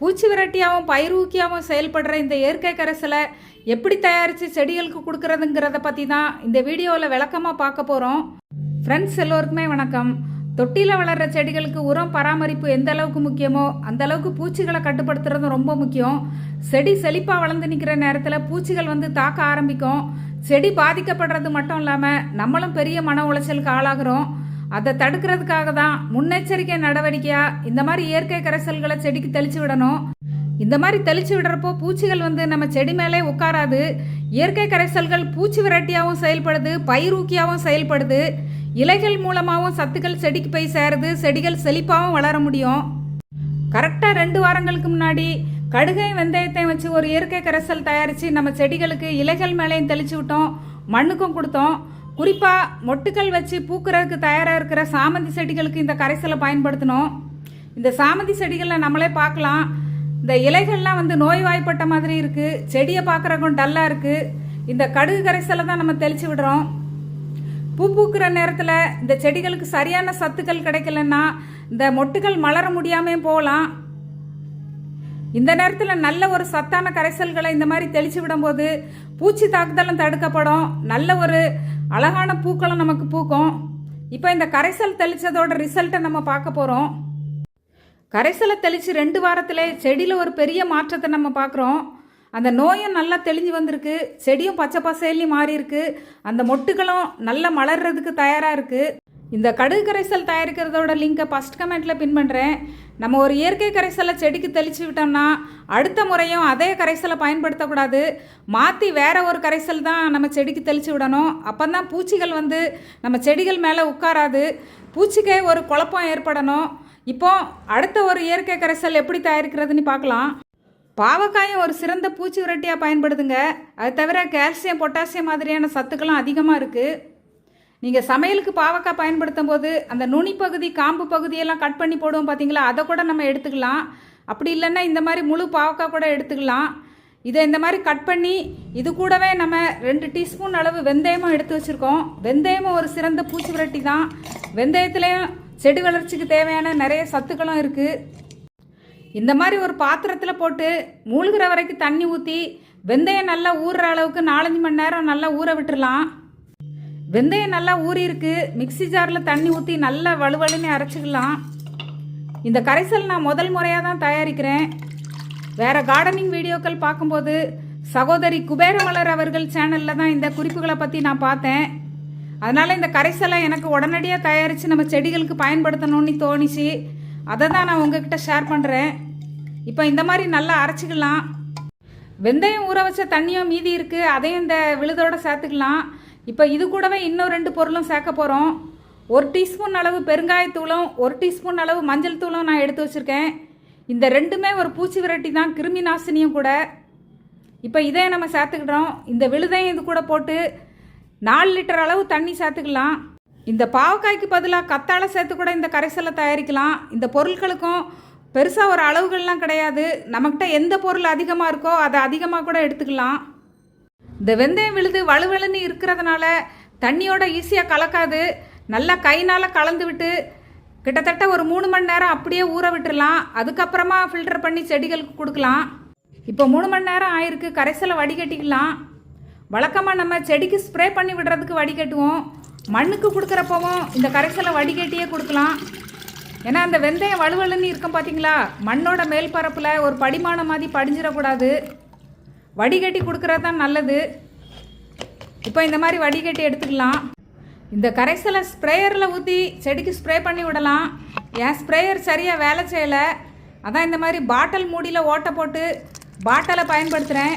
பூச்சி விரட்டியாகவும் பயிர் ஊக்கியாகவும் செயல்படுற இந்த இயற்கை கரைசலை எப்படி தயாரித்து செடிகளுக்கு கொடுக்கறதுங்கிறத பற்றி தான் இந்த வீடியோவில் விளக்கமாக பார்க்க போகிறோம் ஃப்ரெண்ட்ஸ் எல்லோருக்குமே வணக்கம். தொட்டியில் வளர்கிற செடிகளுக்கு உரம் பராமரிப்பு எந்த அளவுக்கு முக்கியமோ அந்த அளவுக்கு பூச்சிகளை கட்டுப்படுத்துறதும் ரொம்ப முக்கியம். செடி செழிப்பாக வளர்ந்து நிற்கிற நேரத்தில் பூச்சிகள் வந்து தாக்க ஆரம்பிக்கும். செடி பாதிக்கப்படுறது மட்டும் இல்லாமல் நம்மளும் பெரிய மன உளைச்சலுக்கு ஆளாகிறோம். அதை தடுக்கிறதுக்காக தான் முன்னெச்சரிக்கை நடவடிக்கையாக இந்த மாதிரி இயற்கை கரைசல்களை செடிக்கு தெளிச்சு விடணும். இந்த மாதிரி தெளிச்சு விடுறப்போ பூச்சிகள் வந்து நம்ம செடி மேலே உட்காராது. இயற்கை கரைசல்கள் பூச்சி விரட்டியாகவும் செயல்படுது பயிரூக்கியாகவும் செயல்படுது. இலைகள் மூலமாகவும் சத்துக்கள் செடிக்கு போய் சேருது செடிகள் செழிப்பாகவும் வளர முடியும். கரெக்டாக ரெண்டு வாரங்களுக்கு முன்னாடி கடுகையும் வெந்தயத்தையும் வச்சு ஒரு இயற்கை கரைசல் தயாரித்து நம்ம செடிகளுக்கு இலைகள் மேலேயும் தெளிச்சு விட்டோம் மண்ணுக்கும் கொடுத்தோம். குறிப்பாக மொட்டுக்கள் வச்சு பூக்கிறதுக்கு தயாராக இருக்கிற சாமந்தி செடிகளுக்கு இந்த கரைசலை பயன்படுத்தணும். இந்த சாமந்தி செடிகளில் நம்மளே பார்க்கலாம். இந்த இலைகள்லாம் வந்து நோய்வாய்ப்பட்ட மாதிரி இருக்குது செடியை பார்க்குறக்கும் டல்லாக இருக்குது இந்த கடுகு கரைசலை தான் நம்ம தெளிச்சு விடுறோம். பூ பூக்கிற நேரத்தில் இந்த செடிகளுக்கு சரியான சத்துக்கள் கிடைக்கலன்னா இந்த மொட்டுகள் மலர முடியாமே போகலாம். இந்த நேரத்தில் நல்ல ஒரு சத்தான கரைசல்களை இந்த மாதிரி தெளிச்சு விடும்போது பூச்சி தாக்குதலும் தடுக்கப்படும். நல்ல ஒரு அழகான பூக்களும் நமக்கு பூக்கும். இப்போ இந்த கரைசல் தெளித்ததோட ரிசல்ட்டை நம்ம பார்க்க போகிறோம் கரைசலை தெளித்து ரெண்டு வாரத்தில் செடியில் ஒரு பெரிய மாற்றத்தை நம்ம பார்க்குறோம். அந்த நோயும் நல்லா தெளிஞ்சு வந்திருக்கு. செடியும் பச்சை பசேலி மாறி இருக்கு அந்த மொட்டுகளும் நல்லா மலர்றதுக்கு தயாராக இருக்குது இந்த கடுகு கரைசல் தயாரிக்கிறதோட லிங்கை ஃபஸ்ட் கமெண்ட்டில் பின் பண்ணுறேன் நம்ம ஒரு இயற்கை கரைசலை செடிக்கு தெளித்து விட்டோம்னா அடுத்த முறையும் அதே கரைசலை பயன்படுத்தக்கூடாது. மாற்றி வேற ஒரு கரைசல் தான் நம்ம செடிக்கு தெளித்து விடணும். அப்போ தான் பூச்சிகள் வந்து நம்ம செடிகள் மேலே உட்காராது. பூச்சிக்கே ஒரு குழப்பம் ஏற்படணும். இப்போ அடுத்த ஒரு இயற்கை கரைசல் எப்படி தயாரிக்கிறதுன்னு பார்க்கலாம். பாவக்காயும் ஒரு சிறந்த பூச்சி விரட்டியாக பயன்படுதுங்க. அது தவிர கால்சியம் பொட்டாசியம் மாதிரியான சத்துக்களும் அதிகமாக இருக்குது நீங்கள் சமையலுக்கு பாவக்காய் பயன்படுத்தும் போது அந்த நுனி பகுதி காம்பு பகுதியெல்லாம் கட் பண்ணி போடுவோம் பார்த்தீங்களா அதை கூட நம்ம எடுத்துக்கலாம். அப்படி இல்லைன்னா இந்த மாதிரி முழு பாவக்காய் கூட எடுத்துக்கலாம். இதை இந்த மாதிரி கட் பண்ணி இது கூடவே நம்ம ரெண்டு டீஸ்பூன் அளவு வெந்தயமும் எடுத்து வச்சுருக்கோம். வெந்தயமும் ஒரு சிறந்த பூச்சி விரட்டி தான் வெந்தயத்துலேயும் செடி வளர்ச்சிக்கு தேவையான நிறைய சத்துக்களும் இருக்குது இந்த மாதிரி ஒரு பாத்திரத்தில் போட்டு மூழ்கிற வரைக்கும் தண்ணி ஊற்றி வெந்தயம் நல்லா ஊறுற அளவுக்கு நாலஞ்சு மணி நேரம் நல்லா ஊற விட்டுடலாம் வெந்தயம் நல்லா ஊறி இருக்கு மிக்ஸி ஜாரில் தண்ணி ஊற்றி நல்லா வலுவலுன்னு அரைச்சிக்கலாம். இந்த கரைசல் நான் முதல் முறையாக தான் தயாரிக்கிறேன். வேறு கார்டனிங் வீடியோக்கள் பார்க்கும்போது சகோதரி குபேரமலர் அவர்கள் சேனலில் தான் இந்த குறிப்புகளை பற்றி நான் பார்த்தேன். அதனால் இந்த கரைசலை எனக்கு உடனடியாக தயாரித்து நம்ம செடிகளுக்கு பயன்படுத்தணும்னு தோணிச்சு. அதை தான் நான் உங்ககிட்ட ஷேர் பண்ணுறேன் இப்போ இந்த மாதிரி நல்லா அரைச்சிக்கலாம். வெந்தயம் ஊற வச்ச தண்ணியும் மீதி இருக்குது அதையும் இந்த விழுதோடு சேர்த்துக்கலாம். இப்போ இது கூடவே இன்னும் ரெண்டு பொருளும் சேர்க்க போகிறோம் ஒரு டீஸ்பூன் அளவு பெருங்காயத்தூளும் ஒரு டீஸ்பூன் அளவு மஞ்சள் தூளும் நான் எடுத்து வச்சுருக்கேன். இந்த ரெண்டுமே ஒரு பூச்சி விரட்டி தான் கிருமி நாசினியும் கூட. இப்போ இதே நம்ம சேர்த்துக்கிட்டோம் இந்த விழுதையும் இது கூட போட்டு நாலு லிட்டர் அளவு தண்ணி சேர்த்துக்கலாம். இந்த பாவக்காய்க்கு பதிலாக கத்தாழை சேர்த்து கூட இந்த கரைசலை தயாரிக்கலாம். இந்த பொருட்களுக்கும் பெருசாக ஒரு அளவுகள்லாம் கிடையாது. நம்மக்கிட்ட எந்த பொருள் அதிகமாக இருக்கோ அதை அதிகமாக கூட எடுத்துக்கலாம். இந்த வெந்தயம் விழுது வலுவலுன்னு இருக்கிறதுனால தண்ணியோட ஈஸியாக கலக்காது. நல்லா கைனால் கலந்து விட்டு கிட்டத்தட்ட ஒரு மூணு மணி நேரம் அப்படியே ஊற விட்டுடலாம் அதுக்கப்புறமா ஃபில்டர் பண்ணி செடிகளுக்கு கொடுக்கலாம். இப்போ மூணு மணி நேரம் ஆயிருக்கு. கரைசலை வடிகட்டிக்கலாம். வழக்கமாக நம்ம செடிக்கு ஸ்ப்ரே பண்ணி விடுறதுக்கு வடிகட்டுவோம். மண்ணுக்கு கொடுக்குறப்பவும் இந்த கரைசலை வடிகட்டியே கொடுக்கலாம். ஏன்னா அந்த வெந்தயம் வலுவலுன்னு இருக்கும் பார்த்தீங்களா மண்ணோட மேல் பரப்பில் ஒரு படிமான மாதிரி படிஞ்சிடக்கூடாது. வடிகட்டி கொடுக்குறது தான் நல்லது. இப்போ இந்த மாதிரி வடிகட்டி எடுத்துக்கலாம். இந்த கரைசலை ஸ்ப்ரேயரில் ஊற்றி செடிக்கு ஸ்ப்ரே பண்ணி விடலாம். என் ஸ்ப்ரேயர் சரியாக வேலை செய்யலை. அதான் இந்த மாதிரி பாட்டில் மூடியில் ஓட்டை போட்டு பாட்டிலை பயன்படுத்துகிறேன்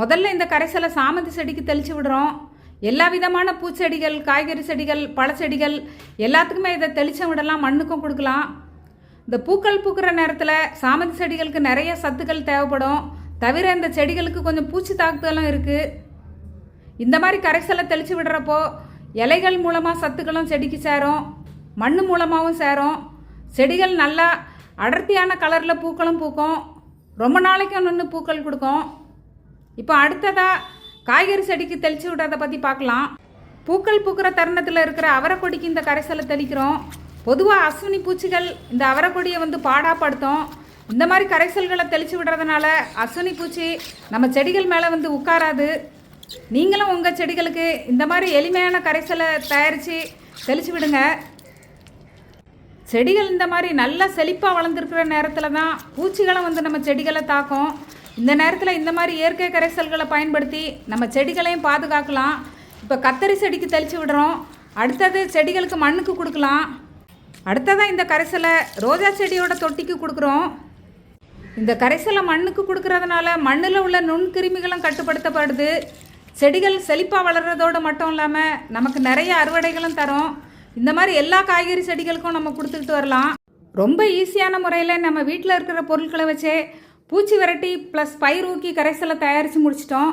முதல்ல இந்த கரைசலை சாமந்தி செடிக்கு தெளித்து விடுறோம். எல்லா விதமான பூச்செடிகள் காய்கறி செடிகள் பழச்செடிகள் எல்லாத்துக்குமே இதை தெளிச்சம் விடலாம் மண்ணுக்கும் கொடுக்கலாம். இந்த பூக்கள் பூக்கிற நேரத்தில் சாமந்தி செடிகளுக்கு நிறைய சத்துக்கள் தேவைப்படும். தவிர இந்த செடிகளுக்கு கொஞ்சம் பூச்சி தாக்குதலும் இருக்குது இந்த மாதிரி கரைசலை தெளித்து விடுறப்போ இலைகள் மூலமாக சத்துக்களும் செடிக்கு சேரும் மண் மூலமாகவும் சேரும். செடிகள் நல்லா அடர்த்தியான கலரில் பூக்களும் பூக்கும். ரொம்ப நாளைக்கும் நின்று பூக்கள் கொடுக்கும். இப்போ அடுத்ததாக காய்கறி செடிக்கு தெளித்து விடுறதை பற்றி பார்க்கலாம். பூக்கள் பூக்கிற தருணத்தில் இருக்கிற அவரைக்கொடிக்கு இந்த கரைசலை தெளிக்கிறோம். பொதுவாக அஸ்வினி பூச்சிகள் இந்த அவரைக்கொடியை வந்து பாடாப்படுத்தும். இந்த மாதிரி கரைசல்களை தெளித்து விடுறதுனால அசுனி பூச்சி நம்ம செடிகள் மேலே வந்து உட்காராது. நீங்களும் உங்கள் செடிகளுக்கு இந்த மாதிரி எளிமையான கரைசலை தயாரித்து தெளித்து விடுங்க. செடிகள் இந்த மாதிரி நல்லா செழிப்பாக வளர்ந்துருக்கிற நேரத்தில் தான் பூச்சிகளும் வந்து நம்ம செடிகளை தாக்கும். இந்த நேரத்தில் இந்த மாதிரி இயற்கை கரைசல்களை பயன்படுத்தி நம்ம செடிகளையும் பாதுகாக்கலாம். இப்போ கத்தரி செடிக்கு தெளித்து விடுறோம். அடுத்தது செடிகளுக்கு மண்ணுக்கு கொடுக்கலாம். அடுத்ததாக இந்த கரைசலை ரோஜா செடியோட தொட்டிக்கு கொடுக்குறோம். இந்த கரைசலை மண்ணுக்கு கொடுக்கறதுனால மண்ணில் உள்ள நுண்கிருமிகளும் கட்டுப்படுத்தப்படுது. செடிகள் செழிப்பாக வளர்கிறதோடு மட்டும் இல்லாமல் நமக்கு நிறைய அறுவடைகளும் தரும். இந்த மாதிரி எல்லா காய்கறி செடிகளுக்கும் நம்ம கொடுத்துக்கிட்டு வரலாம். ரொம்ப ஈஸியான முறையில் நம்ம வீட்டில் இருக்கிற பொருட்களை வச்சே பூச்சி விரட்டி ப்ளஸ் பயிர் ஊக்கி கரைசலை தயாரித்து முடிச்சிட்டோம்.